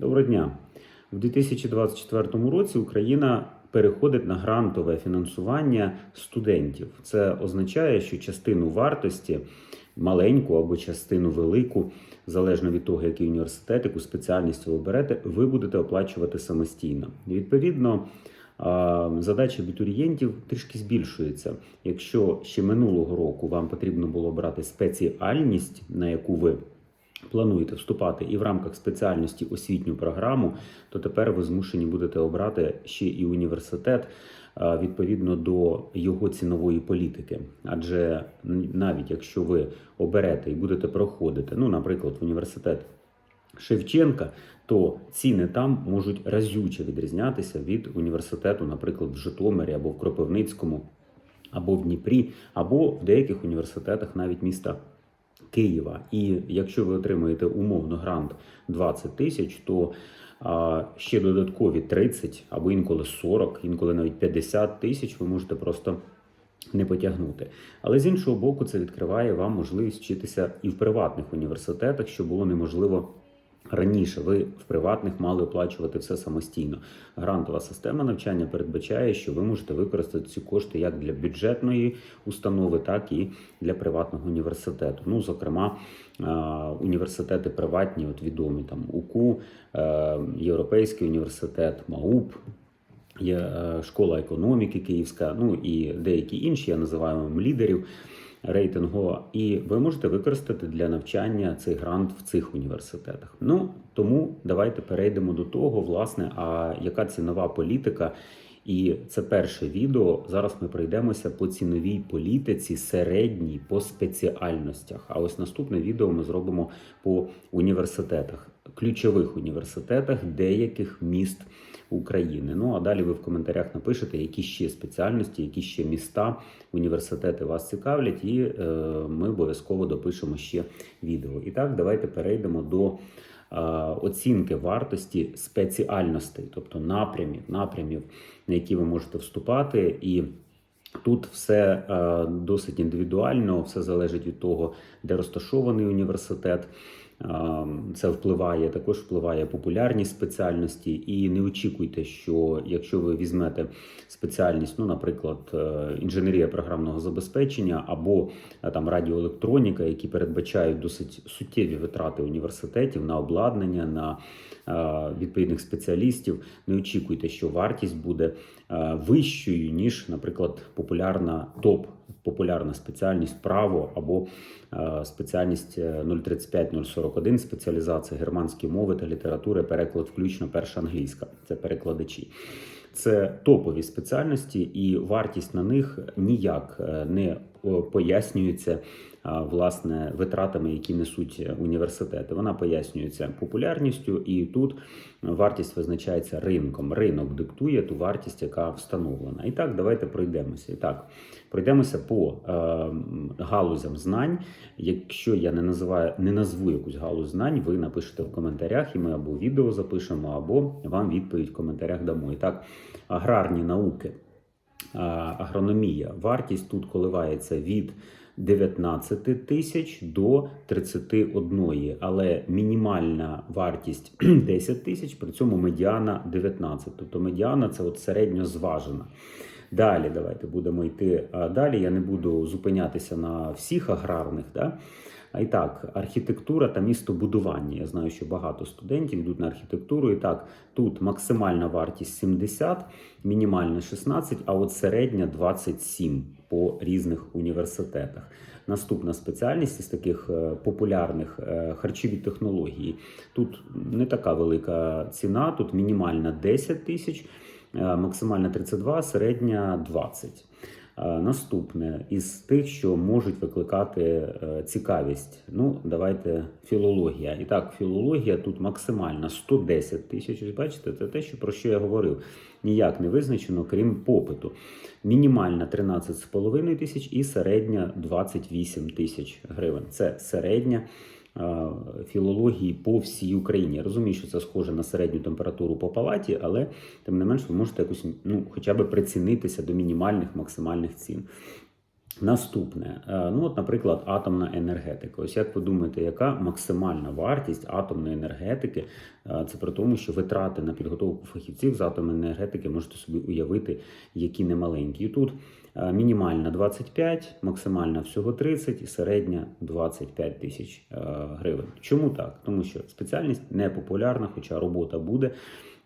Доброго дня. У 2024 році Україна переходить на грантове фінансування студентів. Це означає, що частину вартості, маленьку або частину велику, залежно від того, який університет, яку спеціальність ви оберете, ви будете оплачувати самостійно. Відповідно, задача абітурієнтів трішки збільшується. Якщо ще минулого року вам потрібно було брати спеціальність, на яку ви плануєте вступати і в рамках спеціальності освітню програму, то тепер ви змушені будете обрати ще і університет відповідно до його цінової політики. Адже навіть якщо ви оберете і будете проходити, ну, наприклад, в університет Шевченка, то ціни там можуть разюче відрізнятися від університету, наприклад, в Житомирі або в Кропивницькому, або в Дніпрі, або в деяких університетах навіть міста Києва. І якщо ви отримаєте умовно грант 20 тисяч, то а, ще додаткові 30 або інколи 40, інколи навіть 50 тисяч ви можете просто не потягнути. Але з іншого боку, це відкриває вам можливість вчитися і в приватних університетах, що було неможливо. Раніше ви в приватних мали оплачувати все самостійно. Грантова система навчання передбачає, що ви можете використати ці кошти як для бюджетної установи, так і для приватного університету. Ну, зокрема, е, університети приватні, от відомі там УКУ, е, Європейський університет, МАУП, є е, школа економіки Київська, ну і деякі інші, я називаю лідерів рейтингу, і ви можете використати для навчання цей грант в цих університетах. Ну тому давайте перейдемо до того, власне, а яка цінова політика. І це перше відео. Зараз ми пройдемося по ціновій політиці середній по спеціальностях. А ось наступне відео ми зробимо по університетах, ключових університетах деяких міст України. Ну а далі ви в коментарях напишете, які ще спеціальності, які ще міста, університети вас цікавлять, і е, ми обов'язково допишемо ще відео. І так, давайте перейдемо до е, оцінки вартості спеціальностей, тобто напрямів, напрямів, на які ви можете вступати. І Тут все е, досить індивідуально, все залежить від того, де розташований університет. Е, Це впливає, також впливає популярність спеціальності. І не очікуйте, що якщо ви візьмете спеціальність, ну, наприклад, е, інженерія програмного забезпечення або е, там радіоелектроніка, які передбачають досить суттєві витрати університетів на обладнання, на е, відповідних спеціалістів, не очікуйте, що вартість буде вищою, ніж, наприклад, популярна топ, популярна спеціальність право або спеціальність е, 035-041, спеціалізація германської мови та літератури, переклад включно перша англійська. Це перекладачі. Це топові спеціальності, і вартість на них ніяк е, не пояснюється власне витратами, які несуть університети. Вона пояснюється популярністю, і тут вартість визначається ринком. Ринок диктує ту вартість, яка встановлена. І так, давайте пройдемося. І так, пройдемося по е, галузям знань. Якщо я не називаю, не назву якусь галузь знань, ви напишете в коментарях, і ми або відео запишемо, або вам відповідь в коментарях дамо. І так, аграрні науки, агрономія. Вартість тут коливається від 19 тисяч до 31, але мінімальна вартість 10 тисяч, при цьому медіана 19. Тобто медіана це от середньо. Далі давайте будемо йти далі. Я не буду зупинятися на всіх аграрних. Да? А і так, архітектура та містобудування. Я знаю, що багато студентів йдуть на архітектуру. І так, тут максимальна вартість 70, мінімальна 16, а от середня 27 по різних університетах. Наступна спеціальність із таких е, популярних е, харчові технології. Тут не така велика ціна, тут мінімальна 10 тисяч, е, максимальна 32, середня 20. Е, Наступне із тих, що можуть викликати е, цікавість. Ну, давайте філологія. І так, філологія тут максимальна 110 тисяч. Бачите, це те, що про що я говорив. Ніяк не визначено, крім попиту. Мінімальна 13,5 тисяч і середня 28 тисяч гривень. Це середня філології по всій Україні. Я розумію, що це схоже на середню температуру по палаті, але тим не менш ви можете якось ну, хоча б прицінитися до мінімальних максимальних цін. Наступне, Е, ну от, наприклад, атомна енергетика. Ось як ви думаєте, яка максимальна вартість атомної енергетики? Е, Це при тому, що витрати на підготовку фахівців з атомної енергетики можете собі уявити, які немаленькі. І тут е, мінімальна 25, максимальна всього 30 і середня 25 тисяч е, гривень. Чому так? Тому що спеціальність не популярна, хоча робота буде.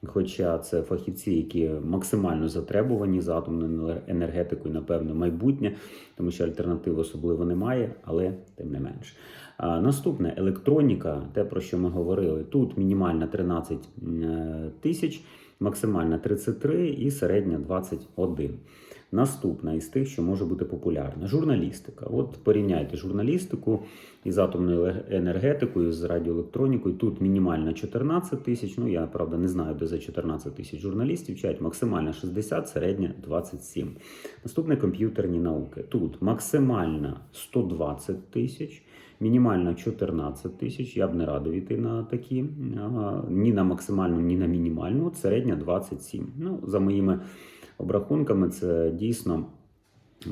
Хоча це фахівці, які максимально затребувані з атомною енергетикою, напевно, майбутнє, тому що альтернатив особливо немає, але тим не менш. А, наступне електроніка, те про що ми говорили. Тут мінімальна 13 е, тисяч, максимальна 33 і середня 21. Наступна із тих, що може бути популярна журналістика. От порівняйте журналістику із атомною енергетикою, з радіоелектронікою. Тут мінімальна 14 тисяч. Ну я правда не знаю, де за 14 тисяч журналістів вчать. Максимальна 60, середня 27. Наступне комп'ютерні науки. Тут максимальна 120 тисяч. Мінімальна 14 тисяч. Я б не радив йти на такі, ні на максимальну, ні на мінімальну. От середня 27. Ну, за моїми обрахунками, це дійсно.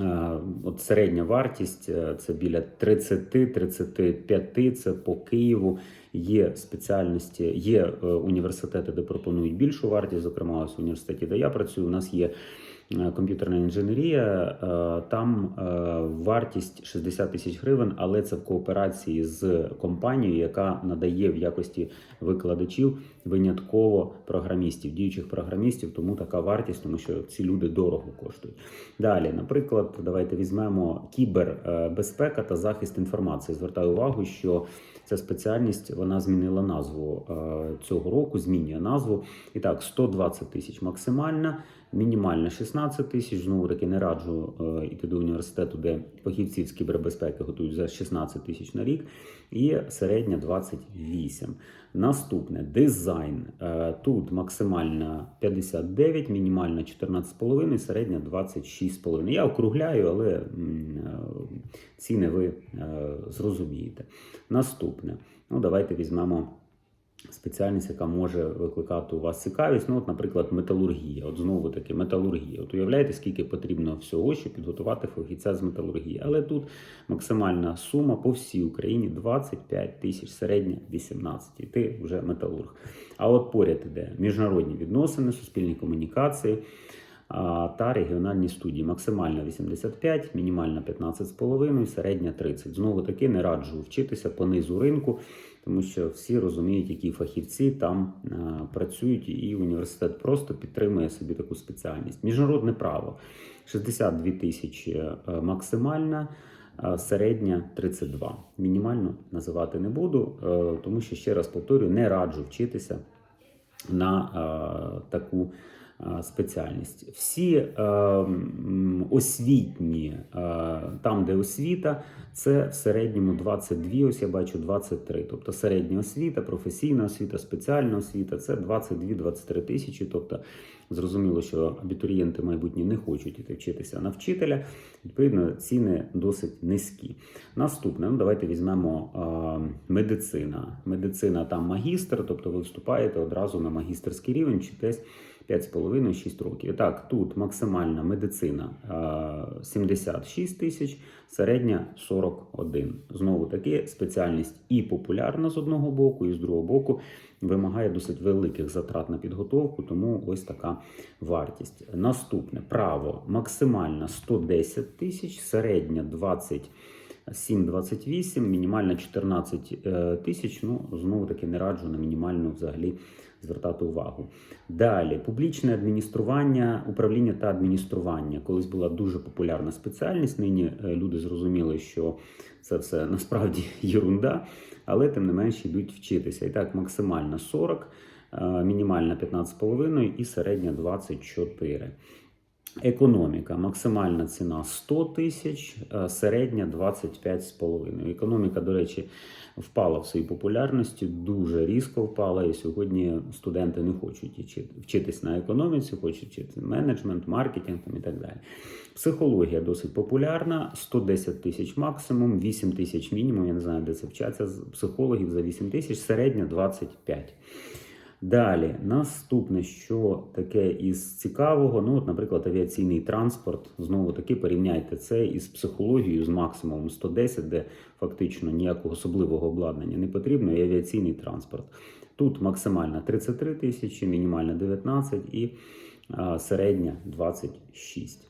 е, От середня вартість е, це біля 30-35, це по Києву. Є спеціальності, є е, університети, де пропонують більшу вартість. Зокрема, ось в університеті, де я працюю, у нас є комп'ютерна інженерія. е, Там е, вартість 60 тисяч гривень, але це в кооперації з компанією, яка надає в якості викладачів винятково програмістів, діючих програмістів. Тому така вартість, тому що ці люди дорого коштують. Далі, наприклад, давайте візьмемо кібербезпека та захист інформації. Звертаю увагу, що ця спеціальність вона змінила назву е, цього року, змінює назву. І так, 120 тисяч максимальна, мінімальна 16 тисяч. Знову таки не раджу е, йти до університету, де фахівців з кібербезпеки готують за 16 тисяч на рік, і середня 28. Наступне дизайн. Е, Тут максимальна 59, мінімальна 14,5, середня 26,5. Я округляю, але е, ціни ви е, зрозумієте. Наступне. Ну, давайте візьмемо спеціальність, яка може викликати у вас цікавість. Ну, от, наприклад, металургія. От знову таки, металургія. От уявляєте, скільки потрібно всього, щоб підготувати фахівця з металургії. Але тут максимальна сума по всій Україні 25 тисяч, середня 18. І ти вже металург. А от поряд іде міжнародні відносини, суспільні комунікації. Та регіональні студії максимальна 85, мінімальна 15,5, середня 30. Знову таки не раджу вчитися по низу ринку, тому що всі розуміють, які фахівці там а, працюють, і університет просто підтримує собі таку спеціальність. Міжнародне право 62 тисячі е, максимальна. а Середня 32. Мінімально називати не буду, е, тому що ще раз повторюю, не раджу вчитися на е, таку е, спеціальність. Всі е, освітні, е, там, де освіта, це в середньому 22, ось я бачу 23. Тобто середня освіта, професійна освіта, спеціальна освіта це 22-23 тисячі. Тобто зрозуміло, що абітурієнти майбутні не хочуть іти вчитися на вчителя. Відповідно, ціни досить низькі. Наступне, ну давайте візьмемо е, медицина. Медицина там магістр, тобто ви вступаєте одразу на магістерський рівень, вчитесь 5,5-6 років. Так, тут максимальна медицина е, 76 тисяч, середня 41. Знову таки, спеціальність і популярна з одного боку, і з другого боку вимагає досить великих затрат на підготовку, тому ось така вартість. Наступне право максимальна 110 тисяч, середня 20. 7,28, мінімальна 14 е, тисяч. Ну, знову таки не раджу на мінімальну взагалі звертати увагу. Далі публічне адміністрування, управління та адміністрування. Колись була дуже популярна спеціальність. Нині е, люди зрозуміли, що це все насправді єрунда, але тим не менше йдуть вчитися. І так, максимальна 40, е, мінімальна 15,5 і середня 24. Економіка. Максимальна ціна 100 тисяч, е, середня 25,5. Економіка, до речі, впала в своїй популярності, дуже різко впала. І сьогодні студенти не хочуть вчитись на економіці, хочуть вчити менеджмент, маркетинг і так далі. Психологія досить популярна, 110 тисяч максимум, 8 тисяч мінімум. Я не знаю, де це вчаться психологів за 8 тисяч, середня 25. Далі, наступне, що таке із цікавого, ну, от, наприклад, авіаційний транспорт. Знову таки порівняйте це із психологією з максимумом 110, де фактично ніякого особливого обладнання не потрібно, і авіаційний транспорт. Тут максимальна 33 тисячі, мінімальна 19 і а, середня 26.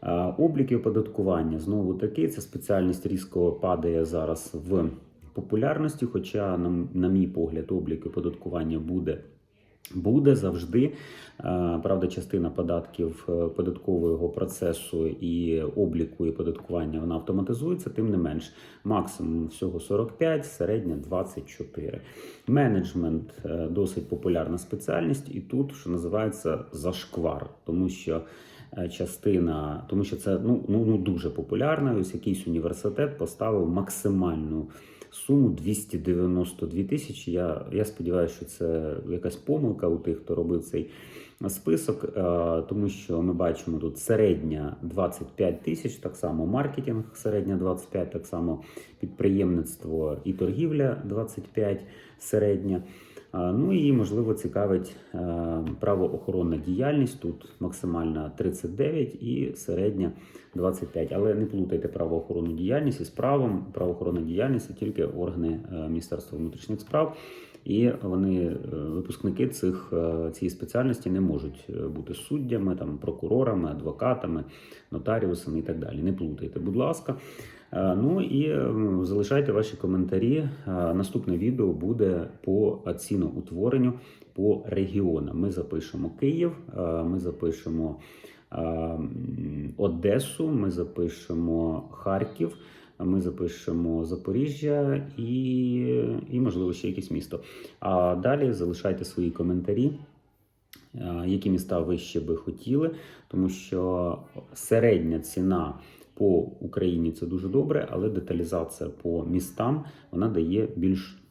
А, Обліки оподаткування знову таки, ця спеціальність різко падає зараз в популярності, хоча, на, мій погляд, облік оподаткування буде. Буде завжди, Е, правда, частина податків е, податкового процесу і обліку і податкування вона автоматизується, тим не менш, максимум всього 45, середня 24. Менеджмент е, досить популярна спеціальність, і тут, що називається, зашквар, тому що частина, тому що це ну, ну, ну дуже популярно. Ось якийсь університет поставив максимальну суму 292 тисячі. Я, я сподіваюся, що це якась помилка у тих, хто робив цей список, е, тому що ми бачимо тут середня 25 тисяч, так само маркетинг, середня 25, так само підприємництво і торгівля 25 середня. Ну і можливо цікавить е, правоохоронна діяльність. Тут максимальна 39 і середня 25. Але не плутайте правоохоронну діяльність із правом. Правоохоронна діяльність це тільки органи е, Міністерства внутрішніх справ. І вони, е, випускники цих е, цієї спеціальності, не можуть е, бути суддями, там прокурорами, адвокатами, нотаріусами і так далі. Не плутайте, будь ласка. Ну і залишайте ваші коментарі. Наступне відео буде по ціноутворенню по регіонам. Ми запишемо Київ, ми запишемо Одесу, ми запишемо Харків. Ми запишемо Запоріжжя і, і можливо ще якесь місто. А далі залишайте свої коментарі, е, які міста ви ще би хотіли, тому що середня ціна по Україні це дуже добре, але деталізація по містам вона дає більш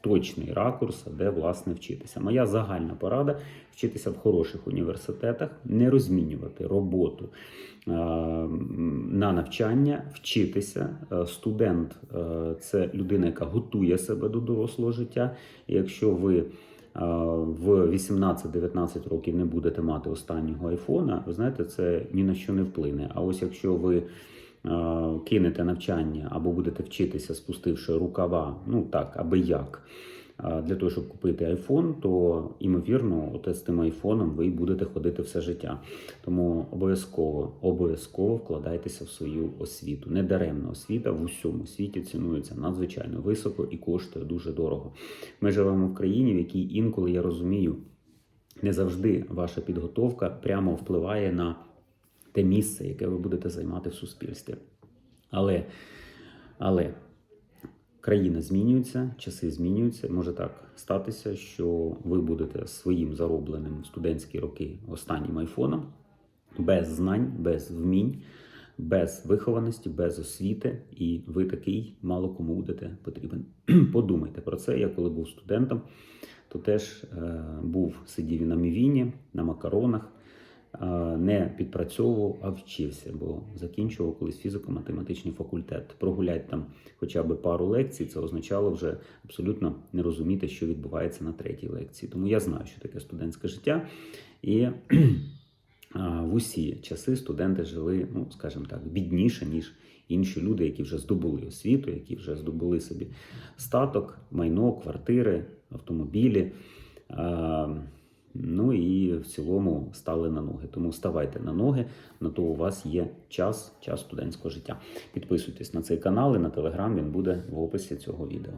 точний ракурс, де власне вчитися. Моя загальна порада вчитися в хороших університетах, не розмінювати роботу е, на навчання, вчитися. Е, Студент е, це людина, яка готує себе до дорослого життя. Якщо ви в 18-19 років не будете мати останнього айфона, ви знаєте, це ні на що не вплине. А ось якщо ви кинете навчання або будете вчитися, спустивши рукава, ну так, аби як, е, для того, щоб купити айфон, то ймовірно, от з тим айфоном ви будете ходити все життя. Тому обов'язково, обов'язково вкладайтеся в свою освіту. Недаремна освіта в усьому світі цінується надзвичайно високо і коштує дуже дорого. Ми живемо в країні, в якій інколи я розумію, не завжди ваша підготовка прямо впливає на те місце, яке ви будете займати в суспільстві. Але, але країна змінюється, часи змінюються. Може так статися, що ви будете своїм заробленим в студентські роки останнім айфоном, без знань, без вмінь, без вихованості, без освіти, і ви такий мало кому будете потрібен. Подумайте про це. Я коли був студентом, то теж е, був сидів на мівіні, на макаронах, не підпрацьовував, а вчився, бо закінчував колись фізико-математичний факультет. Прогулять там хоча б пару лекцій, це означало вже абсолютно не розуміти, що відбувається на третій лекції. Тому я знаю, що таке студентське життя. І в усі часи студенти жили, ну скажімо так, бідніше, ніж інші люди, які вже здобули освіту, які вже здобули собі статок, майно, квартири, автомобілі. Ну і в цілому стали на ноги. Тому ставайте на ноги, на то у вас є час, час студентського життя. Підписуйтесь на цей канал і на телеграм, він буде в описі цього відео.